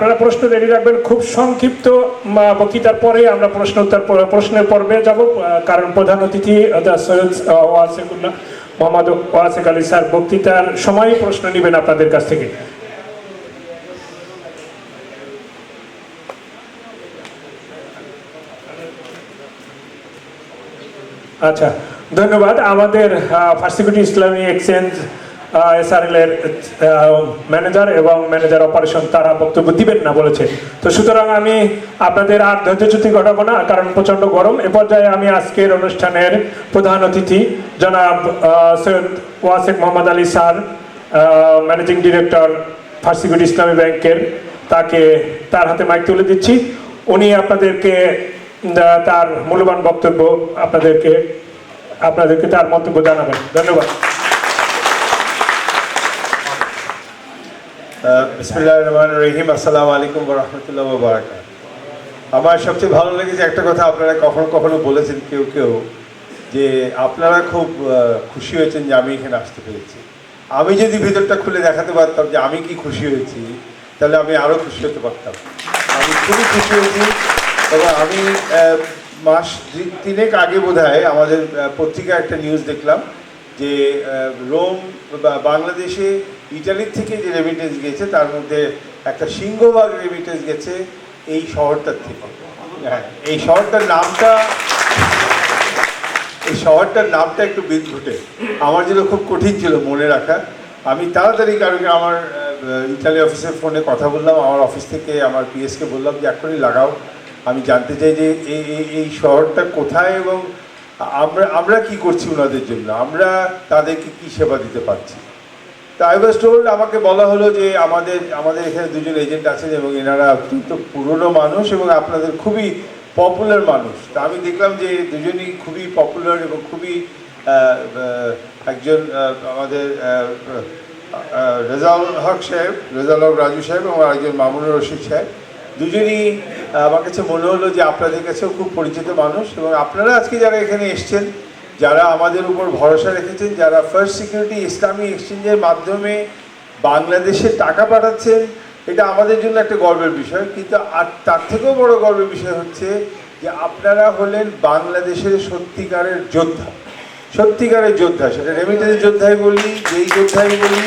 আপনারা প্রশ্ন রেডি রাখবেন। খুব সংক্ষিপ্ত বক্তৃতার পরে আমরা প্রশ্ন উত্তর প্রশ্নের পর্বে যাব। কারণ প্রধান অতিথি সৈয়দ ওয়াসিকুল্লাহ মোহাম্মদ ওয়াসিক আলী স্যার বক্তৃতার সময় প্রশ্ন নেবেন আপনাদের কাছ থেকে। আচ্ছা ধন্যবাদ। আমাদের first security Islami exchange SRL এর ম্যানেজার এবং ম্যানেজার অপারেশন তারা বক্তব্য দিবেন না বলেছে। তো সুতরাং আমি আপনাদের আর ধৈর্যচ্যুতি ঘটাবো না, কারণ প্রচণ্ড গরম। এ পর্যায়ে আমি আজকের অনুষ্ঠানের প্রধান অতিথি, জনাব Syed Wasek Mohammad Ali sir managing director first security Islami ব্যাংকের, তাকে তার হাতে মাইক তুলে দিচ্ছি। উনি আপনাদেরকে তার মূল্যবান বক্তব্য আপনাদেরকে আপনাদেরকে তার মন্তব্য জানাবেন। ধন্যবাদ। বিসমিল্লাহ আসসালামু আলাইকুম রহমতুল্লাহ বারাকাত আমার সবচেয়ে ভালো লেগেছে একটা কথা আপনারা কখনো কখনো বলেছেন কেউ কেউ যে আপনারা খুব খুশি হয়েছেন যে আমি এখানে আসতে পেরেছি। আমি যদি ভিতরটা খুলে দেখাতে পারতাম যে আমি কি খুশি হয়েছি তাহলে আমি আরও খুশি হতে পারতাম। আমি খুবই খুশি হয়েছি এবং আমি মাস তিনেক আগে বোধহয় আমাদের আহ, পত্রিকায় একটা নিউজ দেখলাম যে রোম বাংলাদেশে ইটালির থেকে যে রেমিটেন্স গেছে তার মধ্যে একটা সিংহভাগ রেমিটেন্স গেছে এই শহরটার থেকে। হ্যাঁ এই শহরটার নামটা, এই শহরটার নামটা একটু বিদ্যুটে আমার জন্য খুব কঠিন ছিল মনে রাখা। আমি তাড়াতাড়ি কারণ আমার ইতালি অফিসের ফোনে কথা বললাম, আমার অফিস থেকে আমার পিএসকে বললাম যে এখনই লাগাও। আমি জানতে চাই যে, এই এই শহরটা কোথায় এবং আমরা আমরা কি করছি ওনাদের জন্য? আমরা তাদেরকে কি সেবা দিতে পারছি? তা আই ওয়াজ টোল্ড আমাকে বলা হলো যে আমাদের আমাদের এখানে দুজন এজেন্ট আছেন এবং এনারা অত্যন্ত পুরনো মানুষ এবং আপনাদের খুবই পপুলার মানুষ। তা আমি দেখলাম যে দুজনই খুবই পপুলার এবং খুবই একজন আমাদের রেজাউল হক সাহেব, রেজাউল হক রাজু সাহেব এবং আরেকজন মামুনুর রশিদ সাহেব। দুজনই আমার কাছে মনে হলো যে আপনাদের কাছেও খুব পরিচিত মানুষ এবং আপনারা আজকে যারা এখানে এসছেন যারা আমাদের উপর ভরসা রেখেছেন, যারা ফার্স্ট সিকিউরিটি ইসলামী এক্সচেঞ্জের মাধ্যমে বাংলাদেশে টাকা পাঠাচ্ছেন, এটা আমাদের জন্য একটা গর্বের বিষয়। কিন্তু আর তার থেকেও বড় গর্বের বিষয় হচ্ছে যে আপনারা হলেন বাংলাদেশের সত্যিকারের যোদ্ধা। সত্যিকারের যোদ্ধা, সেটা রেমিটেন্স যোদ্ধাই বলি, যেই যোদ্ধাই বলি,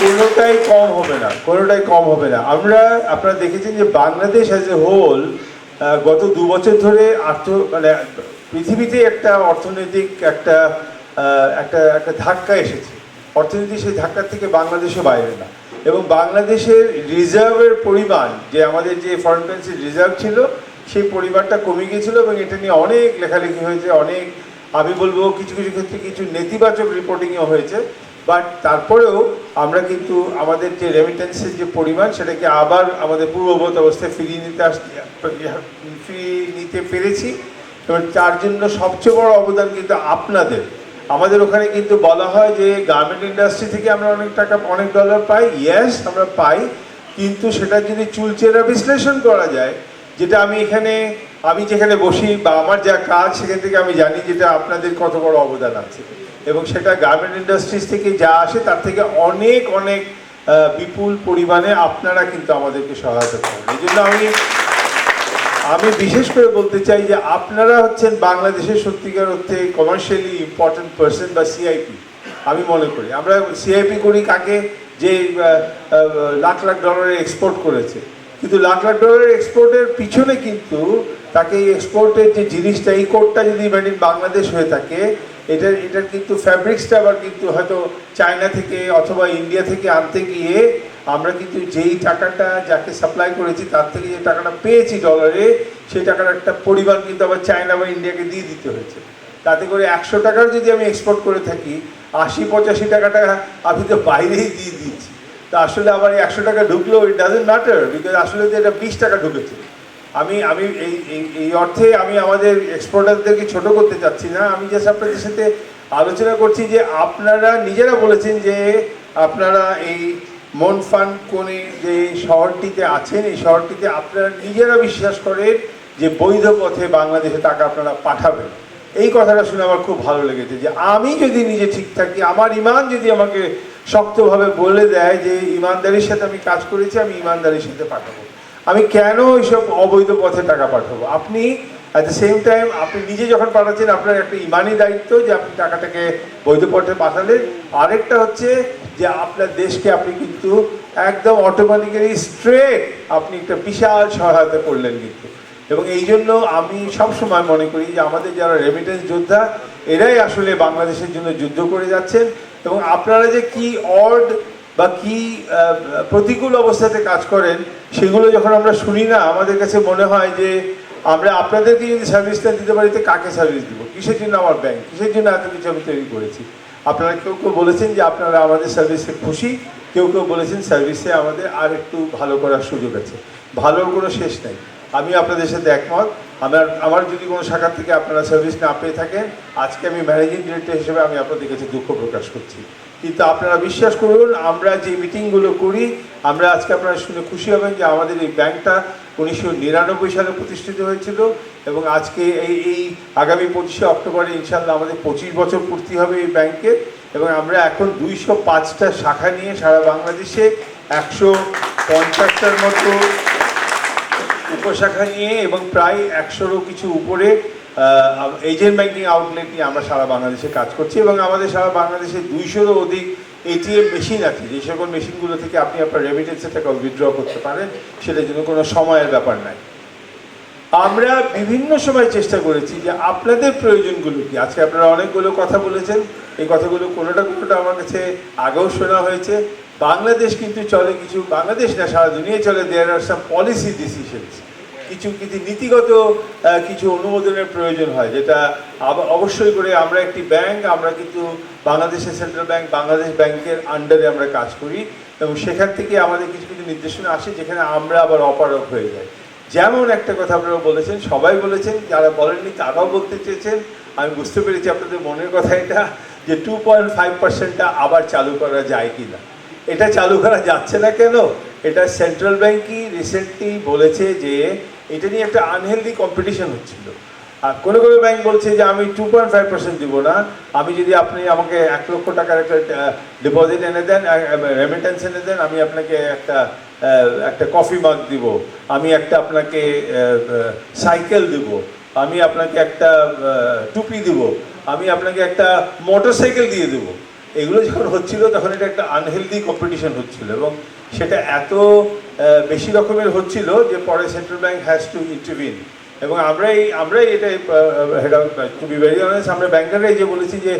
কোনোটাই কম হবে না, কোনোটাই কম হবে না। আমরা, আপনারা দেখেছেন যে বাংলাদেশ অ্যাজ এ হোল গত দু বছর ধরে আর্থ মানে পৃথিবীতে একটা অর্থনৈতিক একটা একটা একটা ধাক্কা এসেছে। অর্থনীতি সেই ধাক্কার থেকে বাংলাদেশও বাইরে না। এবং বাংলাদেশের রিজার্ভের পরিমাণ, যে আমাদের যে ফরেন কারেন্সি রিজার্ভ ছিল, সেই পরিমাণটা কমে গিয়েছিল এবং এটা নিয়ে অনেক লেখালেখি হয়েছে, অনেক, আমি বলব কিছু কিছু ক্ষেত্রে কিছু নেতিবাচক রিপোর্টিংও হয়েছে। বাট তারপরেও আমরা কিন্তু আমাদের যে রেমিটেন্সের যে পরিমাণ, সেটাকে আবার আমাদের পূর্ববত অবস্থায় ফিরিয়ে নিতে আস, ফিরিয়ে নিতে পেরেছি। এবং তার জন্য সবচেয়ে বড় অবদান কিন্তু আপনাদের। আমাদের ওখানে কিন্তু বলা হয় যে গার্মেন্ট ইন্ডাস্ট্রি থেকে আমরা অনেক টাকা, অনেক ডলার পাই। ইয়েস আমরা পাই। কিন্তু সেটা যদি চুলচেরা বিশ্লেষণ করা যায়, যেটা আমি এখানে, আমি যেখানে বসি বা আমার যা কাজ, সেখান থেকে আমি জানি যেটা আপনাদের কত বড় অবদান আছে। এবং সেটা গার্মেন্ট ইন্ডাস্ট্রিজ থেকে যা আসে, তার থেকে অনেক অনেক বিপুল পরিমাণে আপনারা কিন্তু আমাদেরকে সহায়তা করেন। এই জন্য আমি আমি বিশেষ করে বলতে চাই যে আপনারা হচ্ছেন বাংলাদেশের সত্যিকার অর্থে কমার্শিয়ালি ইম্পর্টেন্ট পার্সন বা সিআইপি আমি মনে করি। আমরা সিআইপি করি কাকে? যে লাখ লাখ ডলারের এক্সপোর্ট করেছে। কিন্তু লাখ লাখ ডলারের এক্সপোর্টের পিছনে কিন্তু তাকে এই এক্সপোর্টের যে জিনিসটা, এই কোডটা যদি মেড ইন বাংলাদেশ হয়ে থাকে, এটার এটার কিন্তু ফ্যাব্রিক্সটা আবার কিন্তু হয়তো চায়না থেকে অথবা ইন্ডিয়া থেকে আনতে গিয়ে আমরা কিন্তু যেই টাকাটা যাকে সাপ্লাই করেছি, তার থেকে যে টাকাটা পেয়েছি ডলারে সেই টাকার একটা পরিমাণ কিন্তু আবার চায়না বা ইন্ডিয়াকে দিয়ে দিতে হয়েছে। তাতে করে একশো টাকার যদি আমি এক্সপোর্ট করে থাকি, আশি, পঁচাশি টাকাটা আমি তো বাইরেই দিয়ে দিয়েছি। তা আসলে আবার এই একশো টাকা ঢুকলেও ইট ডাজেন্ট ম্যাটার বিকজ আসলে তো এটা বিশ টাকা ঢুকেছে। আমি আমি এই, এই- এই অর্থে আমি আমাদের এক্সপোর্টারদেরকে ছোট করতে চাচ্ছি না। আমি জাস্ট আপনাদের সাথে আলোচনা করছি যে আপনারা নিজেরা বলেছেন যে আপনারা এই মন ফান কোনে যে শহরটিতে আছেন, এই শহরটিতে আপনারা নিজেরা বিশ্বাস করেন যে বৈধ পথে বাংলাদেশে টাকা আপনারা পাঠাবেন। এই কথাটা শুনে আমার খুব ভালো লেগেছে যে আমি যদি নিজে ঠিক থাকি, আমার ইমান যদি আমাকে শক্তভাবে বলে দেয় যে ইমানদারির সাথে আমি কাজ করেছি, আমি ইমানদারির সাথে পাঠাবো। আমি কেন এইসব অবৈধ পথে টাকা পাঠাবো? আপনি অ্যাট দ্য সেম টাইম আপনি নিজে যখন পাঠাচ্ছেন, আপনার একটা ইমানি দায়িত্ব যে আপনি টাকাটাকে বৈধ পথে পাঠালেন। আরেকটা হচ্ছে যে আপনার দেশকে আপনি কিন্তু একদম অটোমেটিক্যালি স্ট্রেট আপনি একটা বিশাল সহায়তা করলেন কিন্তু। এবং এই জন্য আমি সবসময় মনে করি যে আমাদের যারা রেমিটেন্স যোদ্ধা, এরাই আসলে বাংলাদেশের জন্য যুদ্ধ করে যাচ্ছেন। এবং আপনারা যে কি অড বা কি প্রতিকূল অবস্থাতে কাজ করেন, সেগুলো যখন আমরা শুনি না, আমাদের কাছে মনে হয় যে আমরা আপনাদেরকে যদি সার্ভিসটা দিতে পারি, তো কাকে সার্ভিস দিব? কিসের জন্য আমার ব্যাংক কিসের জন্য এত কিছু আমি তৈরি করেছি? আপনারা কেউ কেউ বলেছেন যে আপনারা আমাদের সার্ভিসে খুশি, কেউ কেউ বলেছেন সার্ভিসে আমাদের আর একটু ভালো করার সুযোগ আছে। ভালোর কোনো শেষ নেই। আমি আপনাদের সাথে একমত। আমার আমার যদি কোনো শাখা থেকে আপনারা সার্ভিস না পেয়ে থাকেন, আজকে আমি ম্যানেজিং ডিরেক্টর হিসেবে আমি আপনাদের কাছে দুঃখ প্রকাশ করছি। কিন্তু আপনারা বিশ্বাস করুন, আমরা যে মিটিংগুলো করি, আমরা আজকে আপনারা শুনে খুশি হবেন যে আমাদের এই ব্যাংকটা উনিশশো নিরানব্বই সালে প্রতিষ্ঠিত হয়েছিল এবং আজকে এই এই আগামী পঁচিশে অক্টোবরে ইনশাল্লাহ আমাদের পঁচিশ বছর পূর্তি হবে এই ব্যাংকের এবং আমরা এখন দুইশো পাঁচটা শাখা নিয়ে সারা বাংলাদেশে একশো পঞ্চাশটার মতো উপশাখা নিয়ে এবং প্রায় একশোরও কিছু উপরে এজেন্ট ব্যাংকিং আউটলেট নিয়ে আমরা সারা বাংলাদেশে কাজ করছি এবং আমাদের সারা বাংলাদেশে দুইশোরও অধিক এটিএম মেশিন আছে যে সকল মেশিনগুলো থেকে আপনি আপনার রেমিটেন্সের টাকা উইথড্র করতে পারেন, সেটার জন্য কোনো সময়ের ব্যাপার নাই। আমরা বিভিন্ন সময় চেষ্টা করেছি যে আপনাদের প্রয়োজনগুলো কি? আজকে আপনারা অনেকগুলো কথা বলেছেন, এই কথাগুলো কোনোটা কোনোটা আমার কাছে আগেও শোনা হয়েছে। বাংলাদেশ কিন্তু চলে কিছু, বাংলাদেশ না, সারা দুনিয়ায় চলে দেয়ার আর সাম পলিসি ডিসিশনস কিছু কিছু নীতিগত কিছু অনুমোদনের প্রয়োজন হয়, যেটা অবশ্যই করে আমরা একটি ব্যাংক, আমরা কিন্তু বাংলাদেশের সেন্ট্রাল ব্যাংক, বাংলাদেশ ব্যাংকের আন্ডারে আমরা কাজ করি, এবং সেখান থেকে আমাদের কিছু কিছু নির্দেশনা আসে, যেখানে আমরা আবার অপারক হয়ে যাই। যেমন একটা কথা আপনারা বলেছেন, সবাই বলেছেন, যারা বলেননি তারাও বলতে চেয়েছেন, আমি বুঝতে পেরেছি আপনাদের মনের কথা এটা, যে টু পয়েন্ট ফাইভ পার্সেন্টটা আবার চালু করা যায় কি না এটা চালু করা যাচ্ছে না কেন? এটা সেন্ট্রাল ব্যাংকই রিসেন্টলি বলেছে যে এটা নিয়ে একটা আনহেলদি কম্পিটিশন হচ্ছিল। আর কোনো কোনো ব্যাংক বলছে যে, আমি টু পয়েন্ট ফাইভ পার্সেন্ট দিব না। আমি যদি আপনি আমাকে এক লক্ষ টাকার একটা ডিপোজিট এনে দেন রেমিটেন্স এনে দেন, আমি আপনাকে একটা একটা কফি মাগ দিব। আমি একটা আপনাকে সাইকেল দিব। আমি আপনাকে একটা টুপি দিব। আমি আপনাকে একটা মোটর সাইকেল দিয়ে দেবো। এগুলো যখন হচ্ছিল, তখন এটা একটা আনহেলদি কম্পিটিশন হচ্ছিল। এবং সেটা এত বেশি রকমের হচ্ছিল যে পরে central bank has to intervene এবং আমরাই আমরাই এটা had to be very honest আমরা ব্যাংকাররাই যে বলেছি যে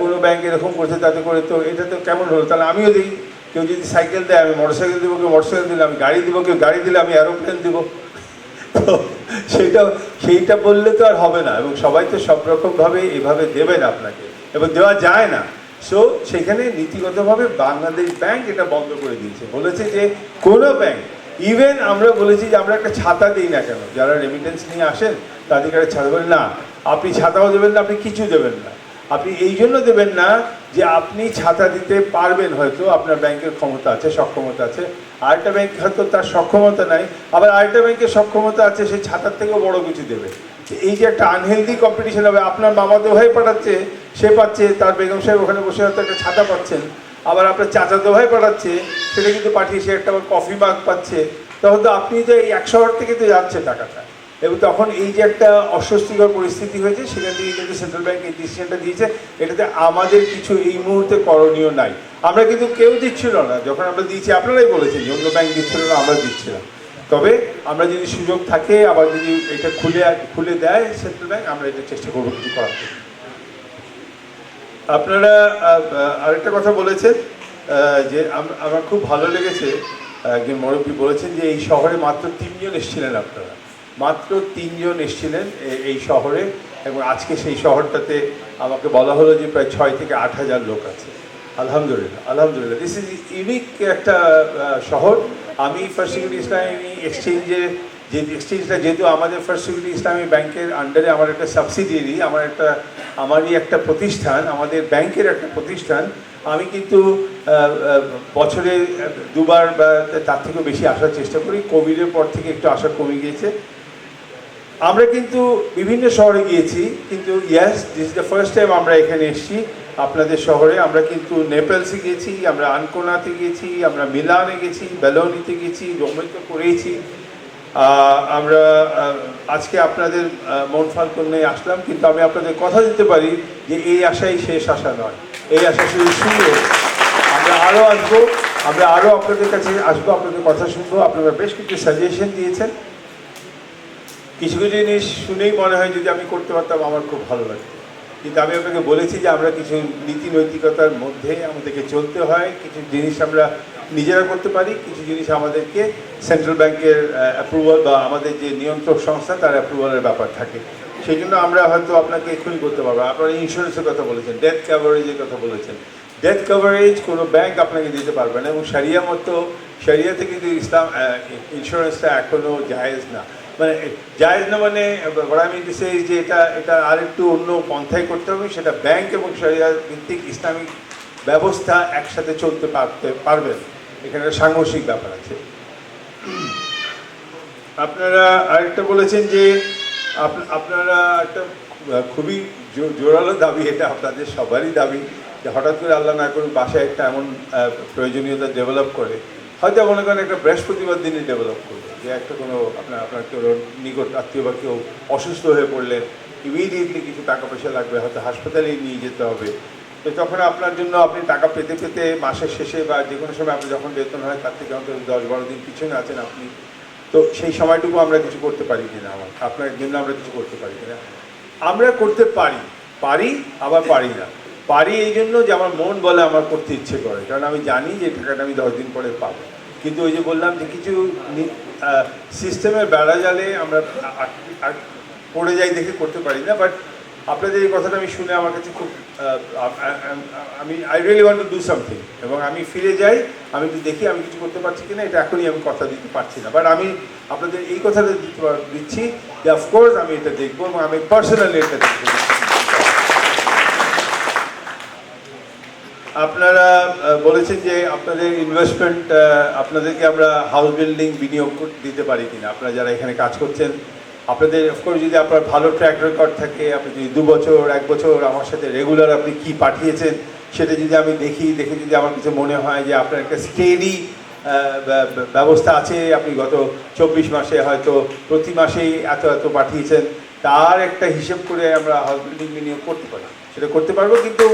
কোনো ব্যাংক এরকম করছে তাতে করে তো এটা তো কেমন হলো? তাহলে আমিও দিই কেউ যদি সাইকেল দেয়, আমি মোটরসাইকেল দেবো, কেউ মোটরসাইকেল দিলে আমি গাড়ি দিব, কেউ গাড়ি দিলে আমি অ্যারোপ্লেন দিব। তো সেইটা সেইটা বললে তো আর হবে না। এবং সবাই তো সব রকমভাবে এভাবে দেবে না আপনাকে। এবং দেওয়া যায় না। সো সেখানে নীতিগতভাবে বাংলাদেশ ব্যাংক এটা বন্ধ করে দিয়েছে। বলেছে যে কোনো ব্যাংক ইভেন আমরা বলেছি যে আমরা একটা ছাতা দিই না কেন, যারা রেমিটেন্স নিয়ে আসেন, তাদেরকে একটা ছাতা বলেন না, আপনি ছাতাও দেবেন না, আপনি কিছু দেবেন না। আপনি এই জন্য দেবেন না যে আপনি ছাতা দিতে পারবেন হয়তো, আপনার ব্যাংকের ক্ষমতা আছে, সক্ষমতা আছে। আরেকটা ব্যাংক হয়তো তার সক্ষমতা নাই, আবার আরেকটা ব্যাংকের সক্ষমতা আছে সেই ছাতার থেকেও বড় কিছু দেবে। এই যে একটা আনহেলদি কম্পিটিশন হবে, আপনার মামাতো ভাই পাঠাচ্ছে, সে পাচ্ছে, তার বেগম সাহেব ওখানে বসে হয়তো একটা ছাতা পাচ্ছেন, আবার আপনার চাচাতো ভাই পাঠাচ্ছে, সেটা কিন্তু পাঠিয়ে সে একটা কফি মাগ পাচ্ছে। তখন তো আপনি যে এই একশো হাজার থেকে তো যাচ্ছে টাকাটা। এবং তখন এই যে একটা অস্বস্তিকর পরিস্থিতি হয়েছে, সেখান থেকে কিন্তু সেন্ট্রাল ব্যাংক এই ডিসিশনটা দিয়েছে, এটাতে আমাদের কিছু এই মুহূর্তে করণীয় নাই। আমরা কিন্তু কেউ দিচ্ছিল না, যখন আমরা দিয়েছি, আপনারাই বলেছেন যে অন্য ব্যাংক দিচ্ছিল না, আমরা দিচ্ছিলাম। তবে আমরা যদি সুযোগ থাকে, আবার যদি এটা খুলে খুলে দেয় সেন্ট্রাল ব্যাংক, আমরা এটা চেষ্টা করব কিছু করার। আপনারা আরেকটা কথা বলেছেন যে আম- আমার খুব ভালো লেগেছে একজন মুরব্বী বলেছেন যে এই শহরে মাত্র তিনজন এসেছিলেন আপনারা। মাত্র তিনজন এসেছিলেন এই শহরে এবং আজকে সেই শহরটাতে আমাকে বলা হলো যে প্রায় ছয় থেকে আট হাজার লোক আছে। আলহামদুলিল্লাহ আলহামদুলিল্লাহ। দিস ইজ ইউনিক একটা শহর। আমি ফার্স্ট সিকিউরিটি ইসলামী এক্সচেঞ্জে যে এক্সচেঞ্জটা যেহেতু আমাদের ফার্স্ট সিকিউরিটি ইসলামী ব্যাংকের আন্ডারে আমার একটা সাবসিডিয়ারি আমার একটা, আমারই একটা প্রতিষ্ঠান, আমাদের ব্যাংকের একটা প্রতিষ্ঠান। আমি কিন্তু বছরে দুবার বা তার থেকেও বেশি আসার চেষ্টা করি কোভিডের পর থেকে একটু আসা কমে গিয়েছে। আমরা কিন্তু বিভিন্ন শহরে গিয়েছি, কিন্তু yes this is the first time আমরা এখানে এসেছি। আপনাদের শহরে আমরা কিন্তু নেপালসে গেছি, আমরা আনকোনাতে গেছি, আমরা মিলানে গেছি, বেলোনিতে গেছি রোমেতে করেছি আমরা আজকে আপনাদের মন ফাল্গুন নিয়ে আসলাম, কিন্তু আমি আপনাদের কথা দিতে পারি যে এই আশাই শেষ আশা নয়। এই আশা শুধু শুরু আমরা আরও আসব, আমরা আরও আপনাদের কাছে আসব, আপনাদের কথা শুনব। আপনারা বেশ কিছু সাজেশন দিয়েছেন। কিছু কিছু জিনিস শুনেই মনে হয় যদি আমি করতে পারতাম, আমার খুব ভালো লাগতো। কিন্তু আমি আপনাকে বলেছি যে আমরা কিছু নীতি নৈতিকতার মধ্যে আমাদেরকে চলতে হয়, কিছু জিনিস আমরা নিজেরা করতে পারি, কিছু জিনিস আমাদেরকে সেন্ট্রাল ব্যাংকের অ্যাপ্রুভাল বা আমাদের যে নিয়ন্ত্রক সংস্থা তার অ্যাপ্রুভালের ব্যাপার থাকে। সেই জন্য আমরা হয়তো আপনাকে এক্ষুনি করতে পারব। আপনারা ইন্স্যুরেন্সের কথা বলেছেন ডেথ কাভারেজের কথা বলেছেন। ডেথ কাভারেজ কোনো ব্যাংক আপনাকে দিতে পারবে না এবং সারিয়া মতো সারিয়াতে কিন্তু ইসলাম ইন্স্যুরেন্সটা এখনও জায়েজ না মানে জায়েজ না মানে আমি সে যে এটা এটা আরেকটু অন্য পন্থায় করতে হবে, সেটা ব্যাংক এবং সারিয়া ভিত্তিক ইসলামিক ব্যবস্থা একসাথে চলতে পারতে পারবেন এখানে সাংঘর্ষিক ব্যাপার আছে। আপনারা আরেকটা বলেছেন যে, আপ- আপনারা একটা খুবই জোরালো দাবি, এটা আপনাদের সবারই দাবি, যে হঠাৎ করে আল্লাহ না করুন বাসায় একটা এমন প্রয়োজনীয়তা ডেভেলপ করে হয়তো মনে করেন একটা বৃহস্পতিবার দিনে ডেভেলপ করবে। যে একটা কোনো আপনার আপনার কেউ নিকট আত্মীয় বা কেউ অসুস্থ হয়ে পড়লেন ইমিডিয়েটলি কিছু টাকা পয়সা লাগবে, হয়তো হাসপাতালেই নিয়ে যেতে হবে। তো তখন আপনার জন্য আপনি টাকা পেতে পেতে মাসের শেষে বা যে কোনো সময় আপনি যখন বেতন হয়, তার থেকে অন্তত দশ বারো দিন পিছনে আছেন আপনি। তো সেই সময়টুকু আমরা কিছু করতে পারি কিনা আমার, আপনার জন্য আমরা কিছু করতে পারি কিনা। আমরা করতে পারি পারি, আবার পারি না। পারি এই জন্য যে আমার মন বলে আমার করতে ইচ্ছে করে। কারণ আমি জানি যে টাকাটা আমি দশ দিন পরে পাবো। কিন্তু ওই যে বললাম যে কিছু সিস্টেমের বেড়া জালে আমরা পড়ে যাই দেখে করতে পারি না। বাট আপনাদের এই কথাটা আমি শুনে আমার কাছে খুব আমি I really want to do something এবং আমি ফিরে যাই, আমি একটু দেখি আমি কিছু করতে পারছি কিনা, এটা এখনই আমি কথা দিতে পারছি না। বাট আমি আপনাদের এই কথাটা দিতে, দিচ্ছি যে অফকোর্স আমি এটা দেখব এবং আমি পার্সোনালি এটা দেখব। আপনারা বলেছেন যে আপনাদের ইনভেস্টমেন্ট আপনাদেরকে আমরা হাউস বিল্ডিং বিনিয়োগ দিতে পারি কিনা। আপনারা যারা এখানে কাজ করছেন, আপনাদের অফকোর্স যদি আপনার ভালো ট্র্যাক রেকর্ড থাকে, আপনি যদি দু বছর, এক বছর আমার সাথে রেগুলার আপনি কি পাঠিয়েছেন, সেটা যদি আমি দেখি, দেখে যদি আমার কিছু মনে হয় যে আপনার একটা স্টেডি ব্যবস্থা আছে, আপনি গত চব্বিশ মাসে হয়তো প্রতি মাসেই এত এত পাঠিয়েছেন, তার একটা হিসেব করে আমরা হাউস বিল্ডিং বিনিয়োগ করতে পারি সেটা করতে পারব, কিন্তু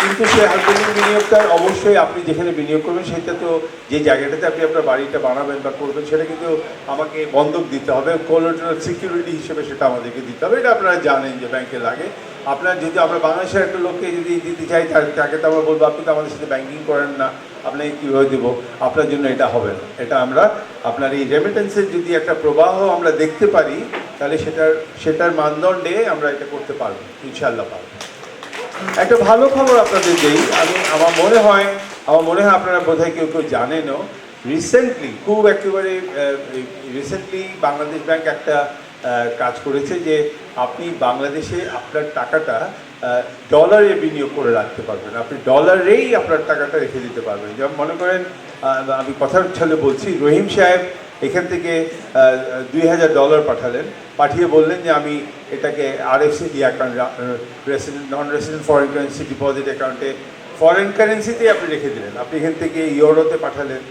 কিন্তু সে হাউসবিল্ডিং বিনিয়োগটা অবশ্যই আপনি যেখানে বিনিয়োগ করবেন, সেটা তো যে জায়গাটাতে আপনি আপনার বাড়িটা বানাবেন বা করবেন, সেটা কিন্তু আমাকে বন্ধক দিতে হবে। কোলাটারাল সিকিউরিটি হিসেবে সেটা আমাদেরকে দিতে হবে। এটা আপনারা জানেন যে ব্যাংকে লাগে। আপনার যদি আমরা বাংলাদেশের একটা লোককে যদি দিতে চাই তাকে তো আমরা বলব, আপনি তো আমাদের সাথে ব্যাংকিং করেন না। আপনাকে কীভাবে দেবো? আপনার জন্য এটা হবে না। এটা আমরা আপনার এই রেমিটেন্সের যদি একটা প্রবাহ আমরা দেখতে পারি, তাহলে সেটার সেটার মানদণ্ডে আমরা এটা করতে পারব ইনশাল্লাহ পারব। একটা ভালো খবর আপনাদের দেই। আমি, আমার মনে হয়, আমার মনে হয় আপনারা বোধহয় কেউ কেউ জানেনও রিসেন্টলি খুব একেবারে রিসেন্টলি বাংলাদেশ ব্যাংক একটা কাজ করেছে যে আপনি বাংলাদেশে আপনার টাকাটা ডলারে বিনিয়োগ করে রাখতে পারবেন। আপনি ডলারেই আপনার টাকাটা রেখে দিতে পারবেন। যেমন মনে করেন আমি কথার ছলে বলছি, রহিম সাহেব এখান থেকে দুই হাজার ডলার পাঠালেন। পাঠিয়ে বললেন যে আমি এটাকে RFCD account resident non resident foreign currency deposit অ্যাকাউন্টে ফরেন কারেন্সিতেই আপনি রেখে দিলেন। আপনি এখান থেকে ইউরোতে পাঠালেন।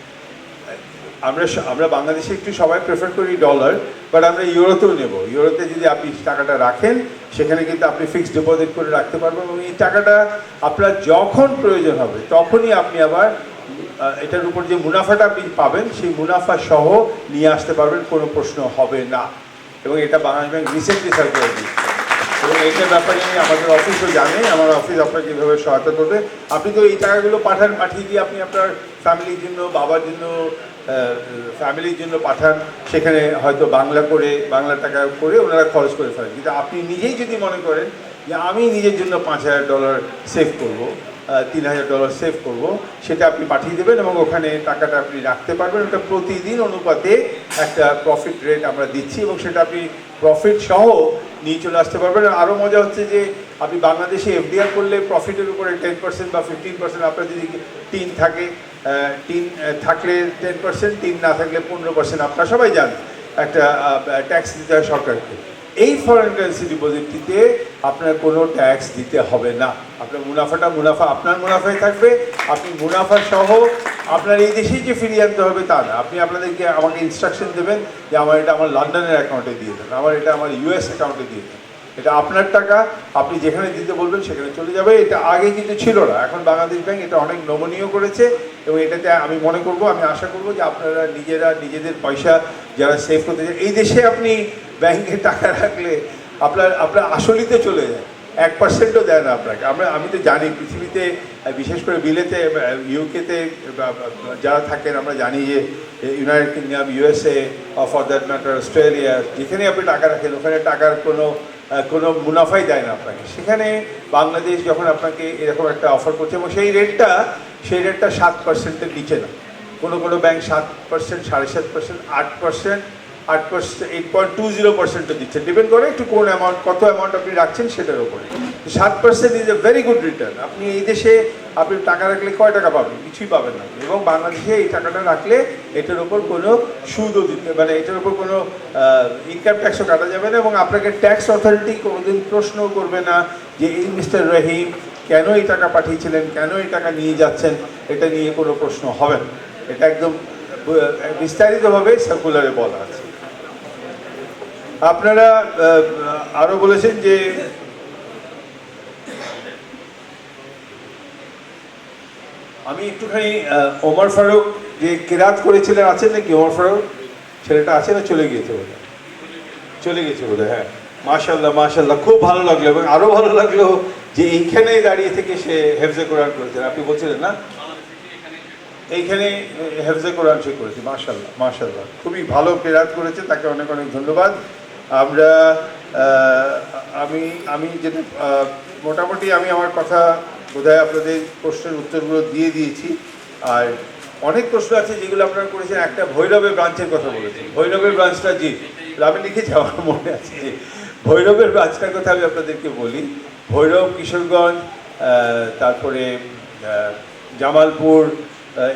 আমরা আমরা বাংলাদেশে একটু সবাই প্রেফার করি ডলার বাট আমরা ইউরোতেও নেব। ইউরোতে যদি আপনি টাকাটা রাখেন, সেখানে কিন্তু আপনি ফিক্সড ডিপোজিট করে রাখতে পারবেন এবং এই টাকাটা আপনার যখন প্রয়োজন হবে, তখনই আপনি আবার এটার উপর যে মুনাফাটা আপনি পাবেন, সেই মুনাফা সহ নিয়ে আসতে পারবেন, কোনো প্রশ্ন হবে না। এবং এটা বাংলাদেশ ব্যাংক রিসেন্টলি সার্কুলার দিচ্ছে এবং এইটার ব্যাপারে আমাদের অফিসও জানে, আমার অফিস আপনাকে কীভাবে সহায়তা করবে। আপনি তো এই টাকাগুলো পাঠান, পাঠিয়ে দিয়ে আপনি আপনার ফ্যামিলির জন্য, বাবার জন্য ফ্যামিলির জন্য পাঠান, সেখানে হয়তো বাংলা করে, বাংলা টাকা করে ওনারা খরচ করে ফেলেন। কিন্তু আপনি নিজেই যদি মনে করেন যে আমি নিজের জন্য পাঁচ হাজার ডলার সেভ করব তিন হাজার ডলার সেভ করব, সেটা আপনি পাঠিয়ে দেবেন এবং ওখানে টাকাটা আপনি রাখতে পারবেন। ওটা প্রতিদিন অনুপাতে একটা প্রফিট রেট আমরা দিচ্ছি এবং সেটা আপনি প্রফিট সহ নিয়ে চলে আসতে পারবেন। আরও মজা হচ্ছে যে আপনি বাংলাদেশে এফডিআর করলে প্রফিটের উপরে টেন পার্সেন্ট বা ফিফটিন পার্সেন্ট আপনার যদি টিন থাকে টিন থাকলে টেন পার্সেন্ট টিন না থাকলে পনেরো পার্সেন্ট আপনারা সবাই জানেন একটা ট্যাক্স দিতে হয় সরকারকে। এই ফরেন কারেন্সি ডিপোজিটটিতে আপনার কোনো ট্যাক্স দিতে হবে না। আপনার মুনাফাটা মুনাফা, আপনার মুনাফায় থাকবে, আপনি মুনাফা সহ আপনার এই দেশেই যে ফিরিয়ে আনতে হবে তা না। আপনি আপনাদেরকে আমাকে ইনস্ট্রাকশন দেবেন যে আমার এটা আমার লন্ডনের অ্যাকাউন্টে দিয়ে দেন, আমার এটা আমার ইউএস অ্যাকাউন্টে দিয়ে দেন। এটা আপনার টাকা, আপনি যেখানে দিতে বলবেন সেখানে চলে যাবে। এটা আগে কিন্তু ছিল না। এখন বাংলাদেশ ব্যাংক এটা অনেক নমনীয় করেছে এবং এটাতে আমি মনে করব, আমি আশা করব যে আপনারা নিজেরা, নিজেদের পয়সা যারা সেভ করতে চান এই দেশে আপনি ব্যাংকে টাকা রাখলে আপনার আপনার আসলিতে চলে যায়। এক পার্সেন্টও দেয় না আপনাকে। আমরা, আমি তো জানি পৃথিবীতে বিশেষ করে বিলেতে ইউকেতে যারা থাকেন, আমরা জানি যে United Kingdom, USA for that matter, Australia যেখানে আপনি টাকা রাখেন, ওখানে টাকার কোনো কোনো মুনাফাই দেয় না আপনাকে। সেখানে বাংলাদেশ যখন আপনাকে এরকম একটা অফার করছে এবং সেই রেটটা সেই রেটটা সাত পার্সেন্টের নিচে না। কোনো কোনো ব্যাংক সাত পার্সেন্ট সাড়ে সাত পার্সেন্ট আট পার্সেন্ট আট percent eight point two zero পার্সেন্টও দিচ্ছে। ডিপেন্ড করে একটু কোন অ্যামাউন্ট কত অ্যামাউন্ট আপনি রাখছেন সেটার উপরে। সাত percent is a very good return আপনি এই দেশে আপনি টাকা রাখলে কয় টাকা পাবেন? কিছুই পাবেন না। এবং বাংলাদেশে এই টাকাটা রাখলে এটার উপর কোনো সুদও দিতে মানে এটার উপর কোনো ইনকাম ট্যাক্সও কাটা যাবে না এবং আপনাকে ট্যাক্স অথরিটি কোনোদিন প্রশ্নও করবে না যে, এই মিস্টার রহিম, কেন এই টাকা পাঠিয়েছিলেন? কেন এই টাকা নিয়ে যাচ্ছেন? এটা নিয়ে কোনো প্রশ্ন হবে না। এটা একদম বিস্তারিতভাবে সার্কুলারে বলা আছে। আপনারা আরও বলেছেন যে আমি একটুখানি ওমর ফারুক যে কেরাত করেছিলেন, আছেন নাকি ওমর ফারুক? ছেলেটা আছে না? চলে গিয়েছে বোধ চলে গেছে বোধ হ্যাঁ। মাশাল্লাহ মাশাল্লাহ খুব ভালো লাগল এবং আরও ভালো লাগল যে এইখানে দাঁড়িয়ে থেকে সে হেফজে কোরআন করেছেন। আপনি বলছিলেন না? এইখানে হেফজে কোরআন সে করেছে মাশাল্লাহ মাশাল্লাহ খুবই ভালো কেরাত করেছে, তাকে অনেক অনেক ধন্যবাদ। আমরা আমি আমি যেটা মোটামুটি আমি আমার কথা বোধহয় আপনাদের প্রশ্নের উত্তরগুলো দিয়ে দিয়েছি। আর অনেক প্রশ্ন আছে যেগুলো আপনারা করেছেন। একটা ভৈরবের ব্রাঞ্চের কথা বলেছেন। ভৈরবের ব্রাঞ্চটা জি আমি লিখেছি আমার মনে আছে যে ভৈরবের ব্রাঞ্চটার কথা আমি আপনাদেরকে বলি। ভৈরব, কিশোরগঞ্জ তারপরে জামালপুর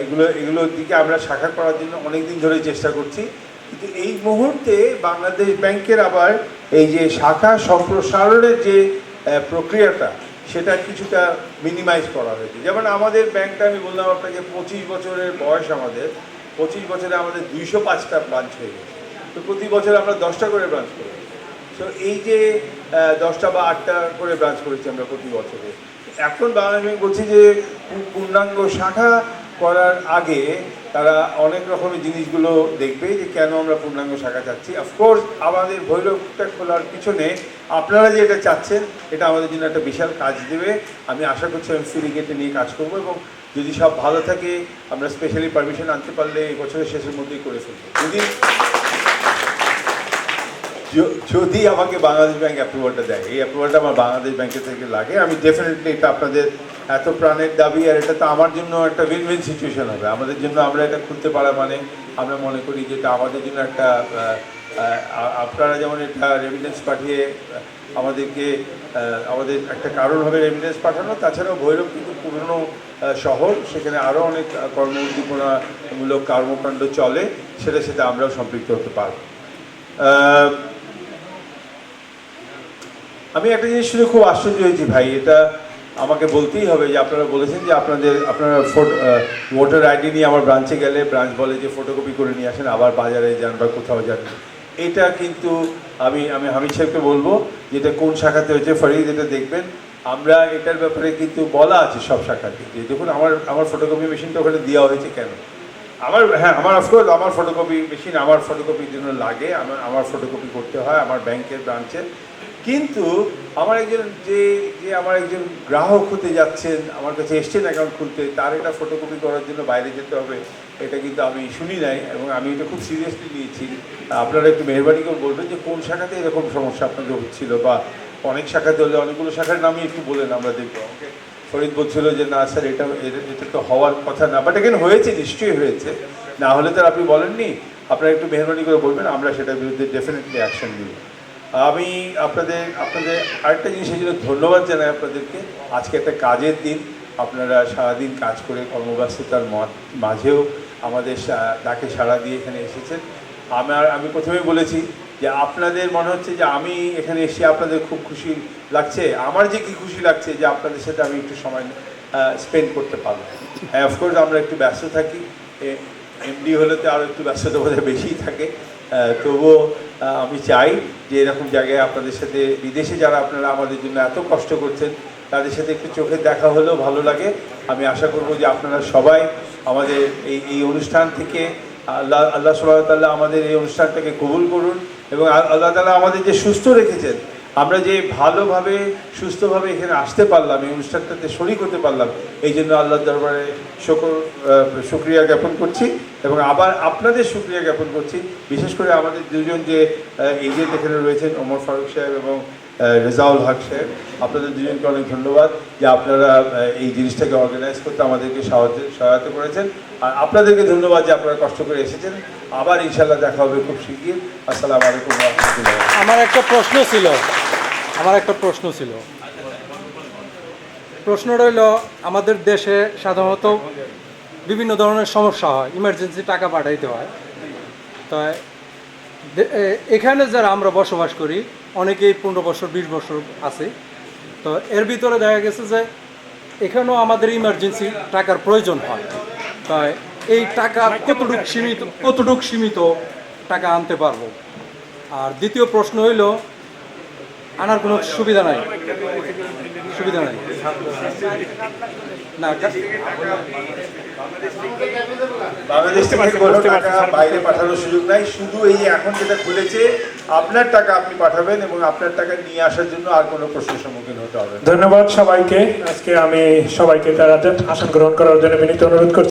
এগুলো এগুলোর দিকে আমরা শাখা করার জন্য অনেক দিন ধরে চেষ্টা করছি। কিন্তু এই মুহূর্তে বাংলাদেশ ব্যাংকের আবার এই যে শাখা সম্প্রসারণের যে প্রক্রিয়াটা সেটা কিছুটা মিনিমাইজ করা হয়েছে। যেমন আমাদের ব্যাংকটা, আমি বললাম আপনাকে, পঁচিশ বছরের বয়স আমাদের। পঁচিশ বছরে আমাদের দুইশো পাঁচটা ব্রাঞ্চ হয়ে গেছে। তো প্রতি বছর আমরা দশটা করে ব্রাঞ্চ করি। তো এই যে দশটা বা আটটা করে ব্রাঞ্চ করেছি আমরা প্রতি বছরে। এখন বাংলাদেশ বলছি যে, পূর্ণাঙ্গ শাখা করার আগে তারা অনেক রকমের জিনিসগুলো দেখবে যে কেন আমরা পূর্ণাঙ্গ শাখা চাচ্ছি। অফকোর্স আমাদের ভৈরবটা খোলার পিছনে আপনারা যে এটা চাচ্ছেন, এটা আমাদের জন্য একটা বিশাল কাজ দেবে। আমি আশা করছি আমি ফিলিগেটে নিয়ে কাজ করব এবং যদি সব ভালো থাকে, আমরা স্পেশালি পারমিশন আনতে পারলে এই বছরের শেষের মধ্যেই করে ফেলব। যদি যদি আমাকে বাংলাদেশ ব্যাংক অ্যাপ্রুভালটা দেয়, এই অ্যাপ্রুভালটা আমার বাংলাদেশ ব্যাংকের থেকে লাগে। আমি ডেফিনেটলি এটা আপনাদের এত প্রাণের দাবি, আর এটা তো আমার জন্য একটা উইন উইন সিচুয়েশন হবে। আমাদের জন্য আমরা এটা খুলতে পারা মানে আমরা মনে করি যে এটা আমাদের জন্য একটা আপনারা যেমন এটা রেমিডেন্স পাঠিয়ে আমাদেরকে আমাদের একটা কারণ হবে রেমিডেন্স পাঠানো, তাছাড়াও ভৈরব কিন্তু পুরনো শহর, সেখানে আরও অনেক কর্ম উদ্দীপনামূলক কর্মকাণ্ড চলে সেটা সেটা আমরাও সম্পৃক্ত হতে পারব। আমি একটা জিনিস শুনে খুব আশ্চর্য হয়েছি ভাই, এটা আমাকে বলতেই হবে যে আপনারা বলেছেন যে আপনাদের, আপনারা ভোটার আইডি নিয়ে আমার ব্রাঞ্চে গেলে ব্রাঞ্চ বলে যে ফটোকপি করে নিয়ে আসেন, আবার বাজারে যান বা কোথাও যান। এটা কিন্তু আমি আমি হামিদ সাহেবকে বলব যে এটা কোন শাখাতে হয়েছে, ফরিদ এটা দেখবেন। আমরা এটার ব্যাপারে কিন্তু বলা আছে সব শাখাতে। যে দেখুন, আমার আমার ফটোকপি মেশিনটা ওখানে দেওয়া হয়েছে কেন? আমার হ্যাঁ আমার অফকোর্স আমার ফটোকপি মেশিন, আমার ফটোকপির জন্য লাগে, আমার আমার ফটোকপি করতে হয়, আমার ব্যাংকের ব্রাঞ্চে। কিন্তু আমার একজন যে যে আমার একজন গ্রাহক হতে যাচ্ছেন, আমার কাছে এসছেন অ্যাকাউন্ট খুলতে, তার এটা ফটোকপি করার জন্য বাইরে যেতে হবে, এটা কিন্তু আমি শুনি নাই এবং আমি এটা খুব সিরিয়াসলি নিয়েছি। আপনারা একটু মেহরবানি করে বলবেন যে, কোন শাখাতে এরকম সমস্যা আপনাদের হচ্ছিল বা অনেক শাখাতে হলে অনেকগুলো শাখার নামই একটু বলেন আমরা দেখব। ওকে? ফরিদ বলছিল যে, না স্যার, এটা, এটা- তো হওয়ার কথা না। বাট এখানে হয়েছে, নিশ্চয়ই হয়েছে। না হলে তো আপনি বলেননি। আপনারা একটু মেহরবানি করে বলবেন, আমরা সেটার বিরুদ্ধে ডেফিনেটলি অ্যাকশন নিব। আমি আপনাদের আপনাদের আরেকটা জিনিস জন্য ধন্যবাদ জানাই আপনাদেরকে। আজকে একটা কাজের দিন। আপনারা সারাদিন কাজ করে কর্মব্যস্ততার মাঝেও আমাদের ডাকে সাড়া দিয়ে এখানে এসেছেন। আমার, আমি প্রথমেই বলেছি যে আপনাদের মনে হচ্ছে যে আমি এখানে এসে আপনাদের খুব খুশি লাগছে। আমার যে কি খুশি লাগছে যে আপনাদের সাথে আমি একটু সময় স্পেন্ড করতে পারব হ্যাঁ অফকোর্স আমরা একটু ব্যস্ত থাকি। এমডি হলে তো আরও একটু ব্যস্ততা বোধহয় বেশিই থাকে। তবুও আমি চাই যে এরকম জায়গায় আপনাদের সাথে বিদেশে যারা আপনারা আমাদের জন্য এত কষ্ট করছেন, তাদের সাথে একটু চোখে দেখা হলেও ভালো লাগে। আমি আশা করব যে আপনারা সবাই আমাদের এই এই অনুষ্ঠান থেকে আল্লাহ আল্লাহ সুবাহতাল্লাহ আমাদের এই অনুষ্ঠানটাকে কবুল করুন এবং আল্লাহ তালা আমাদের যে সুস্থ রেখেছেন আমরা যে ভালোভাবে, সুস্থভাবে এখানে আসতে পারলাম, এই অনুষ্ঠানটাতে শরিক করতে পারলাম, এই জন্য আল্লাহর দরবারে শকর সুক্রিয়া জ্ঞাপন করছি এবং আবার আপনাদের সুক্রিয়া জ্ঞাপন করছি। বিশেষ করে আমাদের দুজন যে এই যে এখানে রয়েছেন, ওমর ফারুক সাহেব এবং রেজাউল হক সাহেব, আপনাদের দুজনকে অনেক ধন্যবাদ যে আপনারা এই জিনিসটাকে অর্গানাইজ করতে আমাদেরকে সাহায্য, সহায়তা করেছেন। আর আপনাদেরকে ধন্যবাদ যে আপনারা কষ্ট করে এসেছেন। আবার ইনশাল্লাহ দেখা হবে খুব শিগগির। আসসালামু আলাইকুম আমার একটা প্রশ্ন ছিল। আমার একটা প্রশ্ন ছিল। প্রশ্ন হইল আমাদের দেশে সাধারণত বিভিন্ন ধরনের সমস্যা হয় ইমার্জেন্সি টাকা পাঠাইতে হয়। তো এখানে যারা আমরা বসবাস করি অনেকেই পনেরো বছর, বিশ বছর আছে। তো এর ভিতরে দেখা গেছে যে এখানেও আমাদের ইমার্জেন্সি টাকার প্রয়োজন হয়। তাই এই টাকা কতটুক সীমিত কতটুক সীমিত টাকা আনতে পারব? আর দ্বিতীয় প্রশ্ন হইল, আনার কোনো সুবিধা নাই? সুবিধা নাই? না বাংলাদেশ থেকে কোনো টাকা বাইরে পাঠানোর সুযোগ নাই। শুধু এই এখন যেটা খুলেছে আপনার টাকা আপনি পাঠাবেন এবং আপনার টাকা নিয়ে আসার জন্য আর কোনো প্রশ্নের সম্মুখীন হতে হবে ধন্যবাদ সবাইকে। আজকে আমি সবাইকে তারা আসন গ্রহণ করার জন্য বিনীত অনুরোধ করছি।